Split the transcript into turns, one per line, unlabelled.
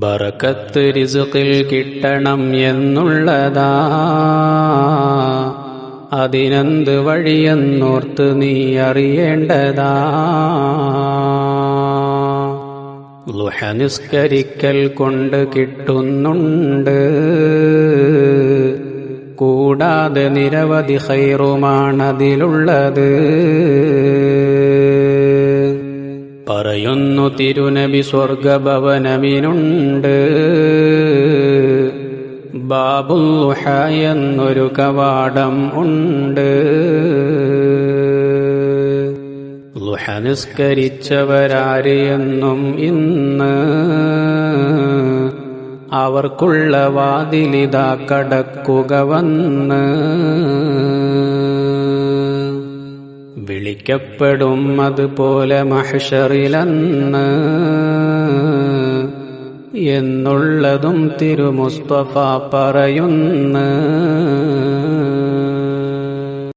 ബറക്കത്ത് റിസുക്കിൽ കിട്ടണം എന്നുള്ളതാ. അതിനെന്ത് വഴിയെന്നോർത്ത് നീ അറിയേണ്ടതാ. ലുഹ നിസ്കരിക്കൽ കൊണ്ട് കിട്ടുന്നുണ്ട്. കൂടാതെ നിരവധി ഹൈറുമാണതിലുള്ളത് പറയുന്നു തിരുനബി സ്വർഗഭവനമിനുണ്ട്. ബാബുഹ എന്നൊരു കവാടം ഉണ്ട്. ലുഹ നിസ്കരിച്ചവരാര് എന്നും ഇന്ന് അവർക്കുള്ള വാതിലിതാ കടക്കുക വന്ന്. വിളിക്കപ്പെടും അതുപോലെ മഹഷറിലെന്ന്. എന്നുള്ളതും തിരുമുസ്തഫ പറയുന്നു.